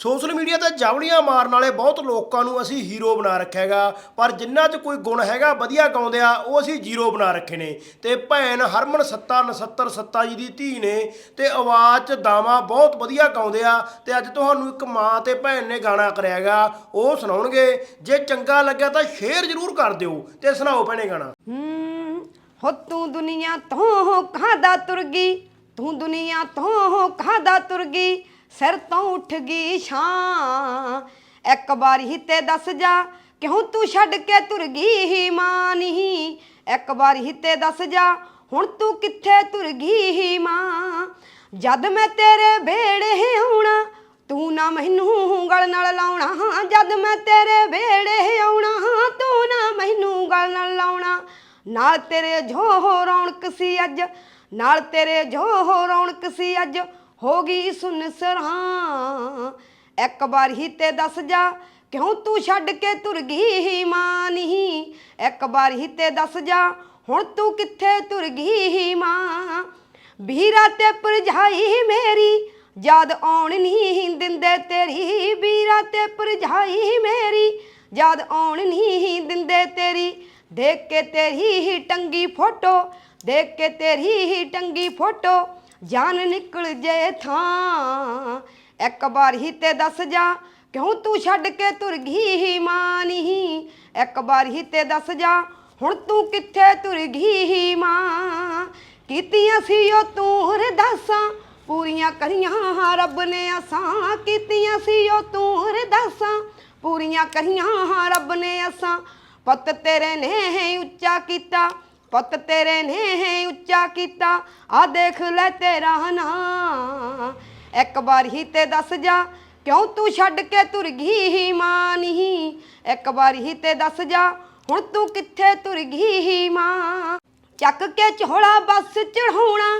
Social media ਤੇ ਜਵਲੀਆਂ ਮਾਰਨ ਵਾਲੇ ਬਹੁਤ ਲੋਕਾਂ ਨੂੰ ਅਸੀਂ ਹੀਰੋ ਬਣਾ ਰੱਖਿਆ ਹੈਗਾ। ਪਰ ਜਿਨ੍ਹਾਂ 'ਚ ਕੋਈ ਗੁਣ ਹੈਗਾ, ਵਧੀਆ ਗਾਉਂਦੇ ਆ, ਉਹ ਅਸੀਂ ਜ਼ੀਰੋ ਬਣਾ ਰੱਖੇ ਨੇ। ਤੇ ਭੈਣ ਹਰਮਨ ਸੱਤਾ 69 ਸੱਤਾ ਜੀ ਦੀ ਧੀ ਨੇ ਤੇ ਆਵਾਜ਼ 'ਚ ਦਾਵਾ ਬਹੁਤ ਵਧੀਆ ਗਾਉਂਦੇ ਆ। ਤੇ ਅੱਜ ਤੁਹਾਨੂੰ ਇੱਕ ਮਾਂ ਤੇ ਭੈਣ ਨੇ ਗਾਣਾ ਕਰਿਆ ਹੈਗਾ, ਉਹ ਸੁਣਾਉਣਗੇ। ਜੇ ਚੰਗਾ ਲੱਗਿਆ ਤਾਂ ਸ਼ੇਅਰ ਜ਼ਰੂਰ ਕਰ ਦਿਓ ਤੇ ਸੁਣਾਓ ਭੈਣੇ ਗਾਣਾ। ਹੋ ਤੂੰ ਦੁਨੀਆ ਤੋਂ ਕਾਹਦਾ ਤੁਰ ਗਈ? ਤੂੰ ਦੁਨੀਆ ਤੋਂ ਕਾਹਦਾ ਤੁਰ ਗਈ? ਸਿਰ ਤੋਂ ਉੱਠ ਗਈ ਛਾਂ। ਇੱਕ ਵਾਰੀ ਤੇ ਦੱਸ ਜਾ, ਕਿਉਂ ਤੂੰ ਛੱਡ ਕੇ ਤੁਰ ਗਈ ਹੀ ਮਾਂ ਨਹੀਂ ਇੱਕ ਵਾਰੀ ਤੇ ਦੱਸ ਜਾ, ਹੁਣ ਤੂੰ ਕਿੱਥੇ ਤੁਰ ਗਈ ਹੀ ਮਾਂ? ਜਦ ਮੈਂ ਤੇਰੇ ਬੇੜੇ ਆਉਣਾ, ਤੂੰ ਨਾ ਮੈਨੂੰ ਗਲ ਨਾਲ ਲਾਉਣਾ। ਜਦ ਮੈਂ ਤੇਰੇ ਵੇੜੇ ਆਉਣਾ, ਤੂੰ ਨਾ ਮੈਨੂੰ ਗਲ ਨਾਲ ਲਾਉਣਾ। ਨਾਲ ਤੇਰੇ ਜੋ ਰੌਣਕ ਸੀ ਅੱਜ, ਨਾਲ ਤੇਰੇ ਜੋ ਰੌਣਕ ਸੀ ਅੱਜ। ਹੋ ਗਈ ਸੁਨ ਸਰਾਂ ਇੱਕ ਵਾਰ ਹੀ ਤੇ ਦੱਸ ਜਾ, ਕਿਉਂ ਤੂੰ ਛੱਡ ਕੇ ਤੁਰ ਗਈ ਮਾਂ ਨਹੀਂ ਇੱਕ ਵਾਰ ਹੀ ਤੇ ਦੱਸ ਜਾ, ਹੁਣ ਤੂੰ ਕਿੱਥੇ ਤੁਰ ਗਈ ਮਾਂ? ਵੀਰਾ ਤੇ ਭਰਜਾਈ ਮੇਰੀ ਜਦ ਆਉਣ ਨਹੀਂ ਦਿੰਦੇ ਤੇਰੀ। ਵੀਰਾ ਤੇ ਭਰਜਾਈ ਮੇਰੀ ਜਦ ਆਉਣ ਨਹੀਂ ਦਿੰਦੇ ਤੇਰੀ। ਦੇਖ ਕੇ ਤੇਰੀ ਹੀ ਟੰਗੀ ਫੋਟੋ, ਦੇਖ ਕੇ ਤੇਰੀ ਹੀ ਟੰਗੀ ਫੋਟੋ। ਜਾਨ ਨਿਕਲ ਜੇ ਥਾਂ। ਇੱਕ ਵਾਰ ਹੀ ਤੇ ਦੱਸ ਜਾ, ਕਿਉਂ ਤੂੰ ਛੱਡ ਕੇ ਤੁਰ ਗਈ ਹੀ ਮਾਂ ਨਹੀਂ ਇੱਕ ਵਾਰ ਹੀ ਤੇ ਦੱਸ ਜਾ, ਹੁਣ ਤੂੰ ਕਿੱਥੇ ਤੁਰ ਗਈ ਹੀ ਮਾਂ? ਕੀਤੀਆਂ ਸੀ ਉਹ ਤੂੰ ਰਦਾਸਾਂ ਪੂਰੀਆਂ ਕਰੀਆਂ ਰੱਬ ਨੇ ਅਸਾਂ ਕੀਤੀਆਂ ਸੀ ਉਹ ਤੂੰ ਰਦਾਸਾਂ ਪੂਰੀਆਂ ਕਰੀਆਂ ਰੱਬ ਨੇ ਅਸਾਂ ਪਤ ਤੇਰੇ ਨੇ ਉੱਚਾ ਕੀਤਾ ਪੁੱਤ ਤੇਰੇ ਨੇ ਉੱਚਾ ਕੀਤਾ ਆ ਦੇਖ ਲੈ ਤੇਰਾ ਨਾਂ ਇੱਕ ਵਾਰ ਹੀ ਤੇ ਦੱਸ ਜਾ, ਕਿਉਂ ਤੂੰ ਛੱਡ ਕੇ ਤੁਰ ਗਈ ਹੀ ਮਾਂ ਨਹੀਂ ਇੱਕ ਵਾਰ ਹੀ ਤੇ ਦੱਸ ਜਾ, ਹੁਣ ਤੂੰ ਕਿੱਥੇ ਤੁਰ ਗਈ ਹੀ ਮਾਂ? ਚੱਕ ਕੇ ਝੋਲਾ ਬੱਸ ਚੜਾਉਣਾ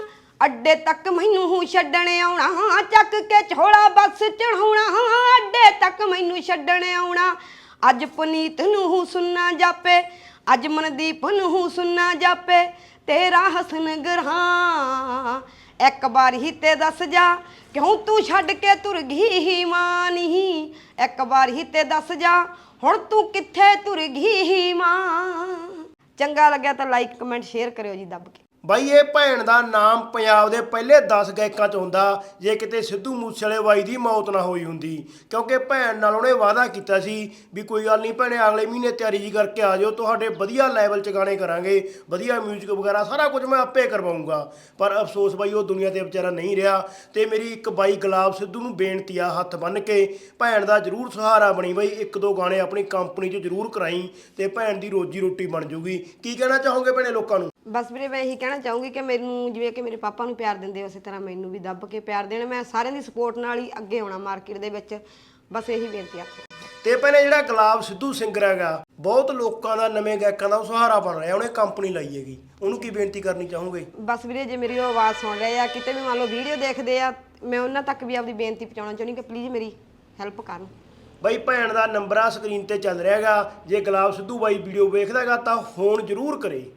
ਅੱਡੇ ਤੱਕ ਮੈਨੂੰ ਛੱਡਣ ਆਉਣਾ। ਚੱਕ ਕੇ ਝੋਲਾ ਬੱਸ ਚੜਾਉਣਾ ਅੱਡੇ ਤੱਕ ਮੈਨੂੰ ਛੱਡਣ ਆਉਣਾ। ਅੱਜ ਪੁਨੀਤ ਨੂੰ ਸੁਣਨਾ ਜਾਪੇ ਅੱਜ ਨੂੰ ਸੁਣਨਾ ਜਾਪੇ, ਤੇਰਾ ਹਸਨ ਗਰਹਾਂ। ਇੱਕ ਵਾਰ ਹੀ ਤੇ ਦੱਸ ਜਾ, ਕਿਉਂ ਤੂੰ ਛੱਡ ਕੇ ਤੁਰ ਗਈ ਹੀ ਮਾਂ ਨਹੀਂ ਇੱਕ ਵਾਰ ਹੀ ਤੇ ਦੱਸ ਜਾ, ਹੁਣ ਤੂੰ ਕਿੱਥੇ ਤੁਰ ਗਈ ਹੀ ਮਾਂ? ਚੰਗਾ ਲੱਗਿਆ ਤਾਂ ਲਾਈਕ ਕਮੈਂਟ ਸ਼ੇਅਰ ਕਰਿਓ ਜੀ, ਦੱਬ ਕੇ। ਬਾਈ, ਇਹ ਭੈਣ ਦਾ ਨਾਮ ਪੰਜਾਬ ਦੇ ਪਹਿਲੇ 10 ਗਾਇਕਾਂ ਚ ਹੁੰਦਾ, ਜੇ ਕਿਤੇ ਸਿੱਧੂ ਮੂਸੇਵਾਲੇ ਬਾਈ ਦੀ ਮੌਤ ਨਾ ਹੋਈ ਹੁੰਦੀ। ਕਿਉਂਕਿ ਭੈਣ ਨਾਲ ਉਹਨੇ ਵਾਅਦਾ ਕੀਤਾ ਸੀ ਵੀ ਕੋਈ ਗੱਲ ਨਹੀਂ ਭੈਣੇ, ਅਗਲੇ ਮਹੀਨੇ ਤਿਆਰੀ ਜੀ ਕਰਕੇ ਆ ਜਾਓ ਤੁਹਾਡੇ ਵਧੀਆ ਲੈਵਲ 'ਚ ਗਾਣੇ ਕਰਾਂਗੇ, ਵਧੀਆ 뮤직 ਵਗੈਰਾ, ਸਾਰਾ ਕੁਝ ਮੈਂ ਆਪੇ ਕਰਵਾਉਂਗਾ। ਪਰ ਅਫਸੋਸ ਬਾਈ, ਉਹ ਦੁਨੀਆ ਤੇ ਵਿਚਾਰਾ ਨਹੀਂ ਰਿਹਾ ਤੇ ਮੇਰੀ ਇੱਕ ਬਾਈ ਗੁਲਾਬ ਸਿੱਧੂ ਨੂੰ ਬੇਨਤੀ ਆ ਹੱਥ ਬੰਨ ਕੇ, ਭੈਣ ਦਾ ਜ਼ਰੂਰ ਸਹਾਰਾ ਬਣੀ ਬਾਈ, ਇੱਕ ਦੋ ਗਾਣੇ ਆਪਣੀ ਕੰਪਨੀ 'ਚ ਜ਼ਰੂਰ ਕਰਾਈ ਤੇ ਭੈਣ ਦੀ ਰੋਜੀ ਰੋਟੀ ਬਣ ਜੂਗੀ। ਕੀ ਕਹਿਣਾ ਚਾਹੋਗੇ ਭੈਣੇ ਲੋਕਾਂ ਨੂੰ? ਬਸ ਵੀਰੇ ਮੈਂ ਇਹੀ ਕਹਿਣਾ ਚਾਹੂੰਗੀ ਕਿ ਮੈਨੂੰ ਜਿਵੇਂ ਕਿ ਮੇਰੇ ਪਾਪਾ ਨੂੰ ਪਿਆਰ ਦਿੰਦੇ ਉਸੇ ਤਰ੍ਹਾਂ ਮੈਨੂੰ ਵੀ ਦੱਬ ਕੇ ਪਿਆਰ ਦੇਣ। ਮੈਂ ਸਾਰਿਆਂ ਦੀ ਸਪੋਰਟ ਨਾਲ ਹੀ ਅੱਗੇ ਆਉਣਾ ਮਾਰਕੀਟ ਦੇ ਵਿੱਚ। ਬਸ ਇਹੀ ਬੇਨਤੀ ਆ। ਤੇ ਭੈਣੇ ਜਿਹੜਾ ਗੁਲਾਬ ਸਿੱਧੂ ਸਿੰਗਰ ਹੈਗਾ ਬਹੁਤ ਲੋਕਾਂ ਦਾ ਨਵੇਂ ਗਾਇਕਾਂ ਦਾ ਉਹ ਸਹਾਰਾ ਬਣ ਰਿਹਾ ਉਹਨੇ ਕੰਪਨੀ ਲਾਈ ਹੈਗੀ। ਉਹਨੂੰ ਕੀ ਬੇਨਤੀ ਕਰਨੀ ਚਾਹੋਗੇ? ਬਸ ਵੀਰੇ ਜੇ ਮੇਰੀ ਉਹ ਆਵਾਜ਼ ਸੁਣ ਰਹੇ ਆ ਕਿਤੇ ਵੀ ਮੰਨ ਲਓ ਵੀਡੀਓ ਦੇਖਦੇ ਆ ਮੈਂ ਉਹਨਾਂ ਤੱਕ ਵੀ ਆਪਦੀ ਬੇਨਤੀ ਪਹੁੰਚਾਉਣਾ ਚਾਹੁੰਦੀ ਕਿ ਪਲੀਜ਼ ਮੇਰੀ ਹੈਲਪ ਕਰਨ। ਬਈ ਭੈਣ ਦਾ ਨੰਬਰ ਆ ਸਕਰੀਨ ਤੇ ਚੱਲ ਰਿਹਾ ਹੈਗਾ। ਜੇ ਗੁਲਾਬ ਸਿੱਧੂ ਬਾਈ ਵੀਡੀਓ ਵੇਖਦਾ ਹੈਗਾ ਤਾਂ ਫੋਨ ਜ਼ਰੂਰ ਕਰੇ।